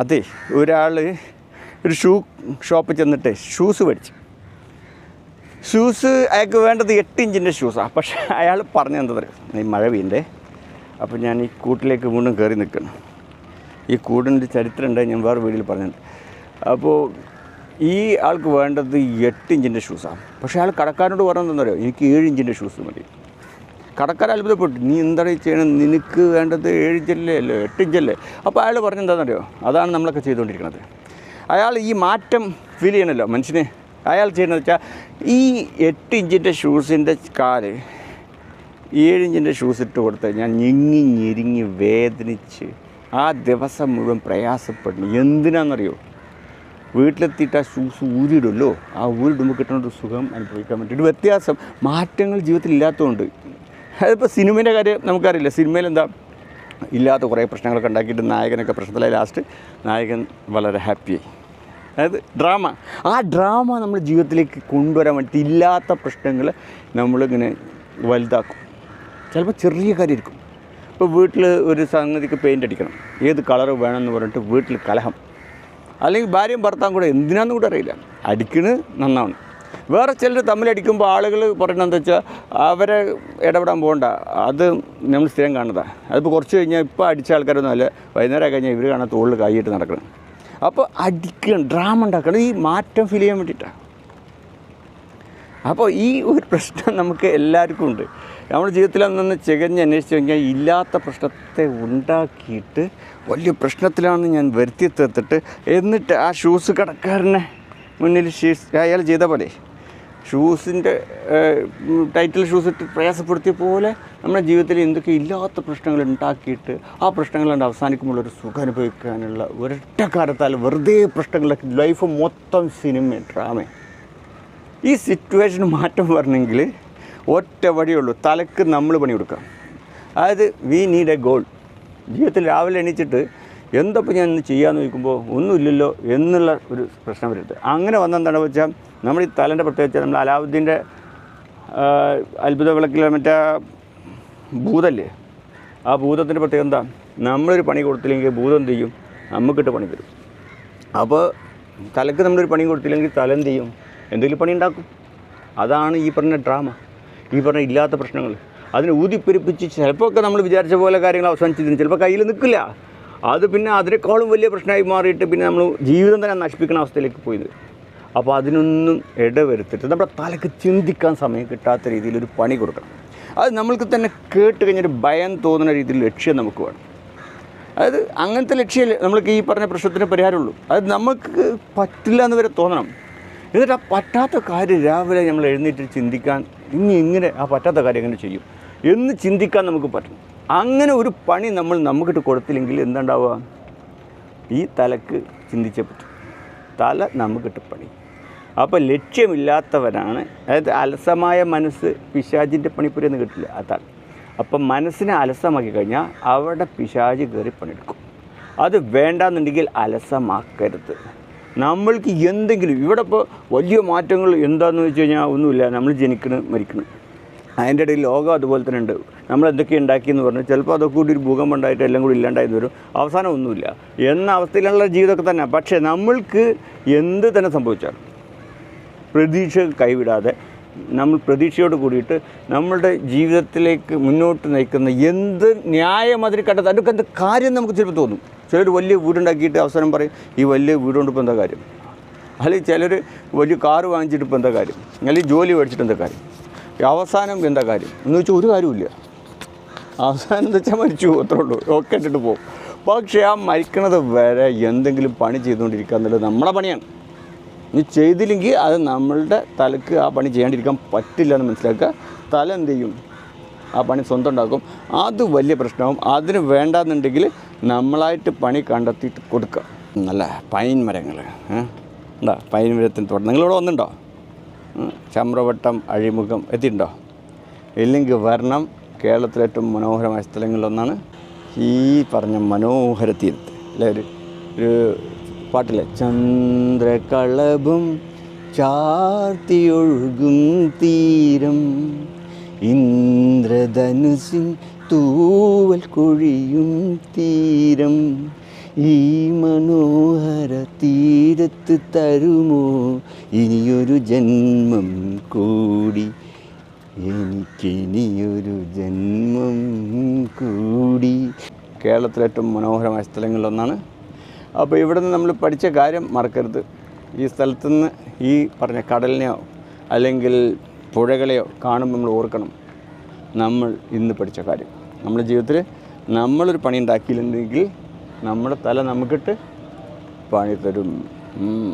അതെ ഒരാൾ ഒരു ഷൂ ഷോപ്പിൽ ചെന്നിട്ട് ഷൂസ് മേടിച്ചു. ഷൂസ് അയാൾക്ക് വേണ്ടത് എട്ട് ഇഞ്ചിന്റെ ഷൂസാണ് പക്ഷേ അയാൾ പറഞ്ഞു എന്താ ഈ മഴ പെയ്യണ്ടേ? അപ്പോൾ ഞാൻ ഈ കൂട്ടിലേക്ക് വീണ്ടും കയറി നിൽക്കണം ഈ കൂടിന്റെ ചരിത്രം ഉണ്ടായി ഞാൻ വേറെ വീട്ടിൽ പറഞ്ഞിട്ടുണ്ട്. അപ്പോൾ ഈ ആൾക്ക് വേണ്ടത് എട്ട് ഇഞ്ചിന്റെ ഷൂസാണ് പക്ഷേ അയാൾ കടക്കാരനോട് പറഞ്ഞു പറയുക എനിക്ക് ഏഴ് ഇഞ്ചിന്റെ ഷൂസ് മതി. കടക്കാർ അത്ഭുതപ്പെട്ടു. നീ എന്താണ് ചെയ്യണം? നിനക്ക് വേണ്ടത് ഏഴ് ഇഞ്ചല്ലേ? അല്ലേ? എട്ട് ഇഞ്ചല്ലേ? അപ്പോൾ അയാൾ പറഞ്ഞെന്താണെന്നറിയോ അതാണ് നമ്മളൊക്കെ ചെയ്തുകൊണ്ടിരിക്കുന്നത്. അയാൾ ഈ മാറ്റം ഫീൽ ചെയ്യണമല്ലോ മനുഷ്യന്. അയാൾ ചെയ്യണമെന്ന് വെച്ചാൽ ഈ എട്ട് ഇഞ്ചിന്റെ ഷൂസിന്റെ കാൽ ഏഴ് ഇഞ്ചിന്റെ ഷൂസ് ഇട്ട് കൊടുത്ത് ഞാൻ ഞെങ്ങി ഞെരിങ്ങി വേദനിച്ച് ആ ദിവസം മുഴുവൻ പ്രയാസപ്പെടുന്നു എന്തിനാണെന്നറിയോ വീട്ടിലെത്തിയിട്ട് ആ ഷൂസ് ഊരിടുമല്ലോ ആ ഊരിടുമ്പോൾ കിട്ടുന്ന ഒരു സുഖം അനുഭവിക്കാൻ വേണ്ടി ഒരു വ്യത്യാസം. മാറ്റങ്ങൾ ജീവിതത്തിൽ ഇല്ലാത്തതുകൊണ്ട് അതിപ്പോൾ സിനിമേന്റെ കാര്യം നമുക്കറിയില്ല. സിനിമയിൽ എന്താ ഇല്ലാത്ത കുറേ പ്രശ്നങ്ങളൊക്കെ ഉണ്ടാക്കിയിട്ട് നായകനൊക്കെ പ്രശ്നത്തിലായി. ലാസ്റ്റ് നായകൻ വളരെ ഹാപ്പിയായി അതായത് ഡ്രാമ ആ ഡ്രാമ നമ്മുടെ ജീവിതത്തിലേക്ക് കൊണ്ടുവരാൻ വേണ്ടി ഇല്ലാത്ത പ്രശ്നങ്ങൾ നമ്മളിങ്ങനെ വലുതാക്കും. ചിലപ്പോൾ ചെറിയ കാര്യമായിരിക്കും. ഇപ്പോൾ വീട്ടിൽ ഒരു സംഗതിക്ക് പെയിന്റ് അടിക്കണം. ഏത് കളർ വേണമെന്ന് പറഞ്ഞിട്ട് വീട്ടിൽ കലഹം. അല്ലെങ്കിൽ ഭാര്യയും ഭർത്താവും കൂടെ എന്തിനാണെന്ന് കൂടെ അറിയില്ല. അടിക്കണ് നന്നാവണം. വേറെ ചിലർ തമ്മിലടിക്കുമ്പോൾ ആളുകൾ പറയുന്നത് എന്താ വെച്ചാൽ അവരെ ഇടപെടാൻ പോകണ്ട. അത് നമ്മൾ സ്ഥിരം കാണുന്നതാണ് അതിപ്പോൾ കുറച്ച് കഴിഞ്ഞാൽ ഇപ്പോൾ അടിച്ച ആൾക്കാരൊന്നും അല്ല. വൈകുന്നേരം കഴിഞ്ഞാൽ ഇവർ കാണാൻ തോളിൽ കൈയിട്ട് നടക്കണം. അപ്പോൾ അടിക്കണം ഡ്രാമ ഉണ്ടാക്കണം. ഈ മാറ്റം ഫീൽ ചെയ്യാൻ വേണ്ടിയിട്ടാണ് അപ്പോൾ ഈ ഒരു പ്രശ്നം നമുക്ക് എല്ലാവർക്കും ഉണ്ട്. നമ്മുടെ ജീവിതത്തിൽ അന്നൊന്ന് ചികഞ്ഞ് അന്വേഷിച്ച് കഴിഞ്ഞാൽ ഇല്ലാത്ത പ്രശ്നത്തെ ഉണ്ടാക്കിയിട്ട് വലിയ പ്രശ്നത്തിലാണെന്ന് ഞാൻ വരുത്തി തീർത്തിട്ട് എന്നിട്ട് ആ ഷൂസ് കടക്കാരനെ മുന്നിൽ ഷീസ് അയാൾ ചെയ്ത പോലെ. ഷൂസിന്റെ ടൈറ്റിൽ ഷൂസ് ഇട്ട് പ്രയാസപ്പെടുത്തിയ പോലെ നമ്മുടെ ജീവിതത്തിൽ എന്തൊക്കെ ഇല്ലാത്ത പ്രശ്നങ്ങൾ ഉണ്ടാക്കിയിട്ട് ആ പ്രശ്നങ്ങൾ അവസാനിക്കുമ്പോൾ ഒരു സുഖം അനുഭവിക്കാനുള്ള ഒരൊറ്റ കാലത്താൽ വെറുതെ പ്രശ്നങ്ങളൊക്കെ ലൈഫ് മൊത്തം സിനിമ ഡ്രാമ ഈ സിറ്റുവേഷൻ മാറ്റം വരണമെങ്കിൽ ഒറ്റ വഴിയുള്ളൂ തലക്ക് നമ്മൾ പണി കൊടുക്കാം. അതായത് വി നീഡ് എ ഗോൾ ജീവിതത്തിൽ രാവിലെ എണീച്ചിട്ട് എന്തപ്പോൾ ഞാൻ ഇന്ന് ചെയ്യാമെന്ന് ചോദിക്കുമ്പോൾ ഒന്നുമില്ലല്ലോ എന്നുള്ള ഒരു പ്രശ്നം വരുത്തുക അങ്ങനെ വന്നെന്താണെന്ന് വെച്ചാൽ നമ്മൾ ഈ തലേന്റെ പ്രത്യേകിച്ച് നമ്മൾ അലാവുദ്ദീന്റെ അത്ഭുത വിളക്കിലെ മറ്റേ ഭൂതല്ലേ? ആ ഭൂതത്തിന്റെ പ്രത്യേകത എന്താ? നമ്മളൊരു പണി കൊടുത്തില്ലെങ്കിൽ ഭൂതം എന്ത് ചെയ്യും? നമുക്കിട്ട് പണി തരും. അപ്പോൾ തലക്ക് നമ്മളൊരു പണി കൊടുത്തില്ലെങ്കിൽ തല എന്ത് ചെയ്യും? എന്തെങ്കിലും പണി ഉണ്ടാക്കും. അതാണ് ഈ പറഞ്ഞ ഡ്രാമ. ഈ പറഞ്ഞ ഇല്ലാത്ത പ്രശ്നങ്ങൾ അതിനെ ഊതിപ്പെരുപ്പിച്ച് ചിലപ്പോൾ ഒക്കെ നമ്മൾ വിചാരിച്ച പോലെ കാര്യങ്ങൾ അവസാനിച്ചിരുന്നു ചിലപ്പോൾ കയ്യിൽ നിൽക്കില്ല അത് പിന്നെ അതിനേക്കാളും വലിയ പ്രശ്നമായി മാറിയിട്ട് പിന്നെ നമ്മൾ ജീവിതം തന്നെ നശിപ്പിക്കുന്ന അവസ്ഥയിലേക്ക് പോയത്. അപ്പോൾ അതിനൊന്നും ഇടവരുത്തിട്ട് നമ്മുടെ തലക്ക് ചിന്തിക്കാൻ സമയം കിട്ടാത്ത രീതിയിൽ ഒരു പണി കൊടുക്കണം. അത് നമ്മൾക്ക് തന്നെ കേട്ട് കഴിഞ്ഞൊരു ഭയം തോന്നുന്ന രീതിയിൽ ലക്ഷ്യം നമുക്ക് വേണം. അതായത് അങ്ങനത്തെ ലക്ഷ്യം നമ്മൾക്ക് ഈ പറഞ്ഞ പ്രശ്നത്തിന് പരിഹാരമുള്ളൂ. അത് നമുക്ക് പറ്റില്ല എന്ന് വരെ തോന്നണം. എന്നിട്ട് ആ പറ്റാത്ത കാര്യം രാവിലെ നമ്മൾ എഴുന്നേറ്റ് ചിന്തിക്കാൻ ഇനി ഇങ്ങനെ ആ പറ്റാത്ത കാര്യം എങ്ങനെ ചെയ്യും? എന്ന് ചിന്തിക്കാൻ നമുക്ക് പറ്റണം. അങ്ങനെ ഒരു പണി നമ്മൾ നമുക്കിട്ട് കൊടുത്തില്ലെങ്കിൽ എന്താണ്ടാവുക? ഈ തലക്ക് ചിന്തിച്ചേ പറ്റും. തല നമുക്കിട്ട് പണി. അപ്പോൾ ലക്ഷ്യമില്ലാത്തവരാണ് അതായത് അലസമായ മനസ്സ് പിശാചിന്റെ പണിപ്പുരയെന്ന് കിട്ടില്ല അതാണ് അപ്പം മനസ്സിനെ അലസമാക്കി കഴിഞ്ഞാൽ അവിടെ പിശാജ് കയറി പണിയെടുക്കും. അത് വേണ്ടാന്നുണ്ടെങ്കിൽ അലസമാക്കരുത്. നമ്മൾക്ക് എന്തെങ്കിലും ഇവിടെ ഇപ്പോൾ വലിയ മാറ്റങ്ങൾ എന്താണെന്ന് വെച്ച് കഴിഞ്ഞാൽ ഒന്നുമില്ല. നമ്മൾ ജനിക്കണം മരിക്കണം. അതിന്റെ ഇടയിൽ ലോകം അതുപോലെ തന്നെ ഉണ്ട്. നമ്മൾ എന്തൊക്കെ ഉണ്ടാക്കിയെന്ന് പറഞ്ഞാൽ ചിലപ്പോൾ അതൊക്കെ കൂടി ഒരു ഭൂകമ്പം ഉണ്ടായിട്ട് എല്ലാം കൂടി ഇല്ലാണ്ടായി വരും. അവസാനം ഒന്നുമില്ല. എന്ന അവസ്ഥയിലുള്ള ജീവിതമൊക്കെ തന്നെ. പക്ഷേ നമ്മൾക്ക് എന്ത് തന്നെ സംഭവിച്ചാലും പ്രതീക്ഷ കൈവിടാതെ നമ്മൾ പ്രതീക്ഷയോട് കൂടിയിട്ട് നമ്മളുടെ ജീവിതത്തിലേക്ക് മുന്നോട്ട് നയിക്കുന്ന എന്ത് ന്യായം അതിന് കണ്ടത് അതൊക്കെ എന്ത് കാര്യം നമുക്ക് ചിലപ്പോൾ തോന്നും. ചിലർ വലിയ വീടുണ്ടാക്കിയിട്ട് അവസരം പറയും ഈ വലിയ വീട് കൊണ്ട് ഇപ്പോൾ എന്താ കാര്യം? അല്ലെങ്കിൽ ചിലർ വലിയ കാറ് വാങ്ങിച്ചിട്ട് ഇപ്പോൾ എന്താ കാര്യം? അല്ലെങ്കിൽ ജോലി മേടിച്ചിട്ട് എന്താ കാര്യം? അവസാനം എന്താ കാര്യം? എന്ന് വെച്ചാൽ ഒരു കാര്യമില്ല അവസാനം എന്താ വെച്ചാൽ മരിച്ചു അത്രേ ഉള്ളൂ. ഒക്കെ ഇട്ടിട്ട് പോകും പക്ഷേ ആ മരിക്കണത് വരെ എന്തെങ്കിലും പണി ചെയ്തുകൊണ്ടിരിക്കുക എന്നുള്ളത് നമ്മളെ പണിയാണ്. ഇനി ചെയ്തില്ലെങ്കിൽ അത് നമ്മളുടെ തലക്ക് ആ പണി ചെയ്യാണ്ടിരിക്കാൻ പറ്റില്ല എന്ന് മനസ്സിലാക്കുക. തല എന്ത് ചെയ്യും? ആ പണി സ്വന്തം ഉണ്ടാക്കും അത് വലിയ പ്രശ്നമാകും അതിന് വേണ്ടാന്നുണ്ടെങ്കിൽ നമ്മളായിട്ട് പണി കണ്ടെത്തിയിട്ട് കൊടുക്കുക. നല്ല പൈൻ മരങ്ങൾ എന്താ പൈൻ മരത്തിന് തുടങ്ങി നിങ്ങളിവിടെ വന്നിട്ടുണ്ടോ. ചമ്രവട്ടം അഴിമുഖം എത്തിയിട്ടുണ്ടോ ഇല്ലെങ്കിൽ വരണം കേരളത്തിലെ ഏറ്റവും മനോഹരമായ സ്ഥലങ്ങളിലൊന്നാണ് ഈ പറഞ്ഞ മനോഹര തീരത്ത്. അല്ലെ? ഒരു ഒരു പാട്ടില്ലേ? ചന്ദ്രകളഭം ചാർത്തിയൊഴുകും തീരം ഇന്ദ്രധനുസിൻ തൂവൽ കൊഴിയും തീരം. ഈ മനോഹര തീരത്ത് തരുമോ? ഇനിയൊരു ജന്മം കൂടി. എനിക്കിനിയൊരു ജന്മം കൂടി. കേരളത്തിലെ ഏറ്റവും മനോഹരമായ സ്ഥലങ്ങളിലൊന്നാണ്. അപ്പോൾ ഇവിടെ നിന്ന് നമ്മൾ പഠിച്ച കാര്യം മറക്കരുത്. ഈ സ്ഥലത്തു നിന്ന് ഈ പറഞ്ഞ കടലിനെയോ അല്ലെങ്കിൽ പുഴകളെയോ കാണുമ്പോൾ നമ്മൾ ഓർക്കണം. നമ്മൾ ഇന്ന് പഠിച്ച കാര്യം. നമ്മുടെ ജീവിതത്തിൽ നമ്മളൊരു പണി ഉണ്ടാക്കിയില്ലെങ്കിൽ നമ്മുടെ തല നമുക്കിട്ട് പണി തരും ഉം.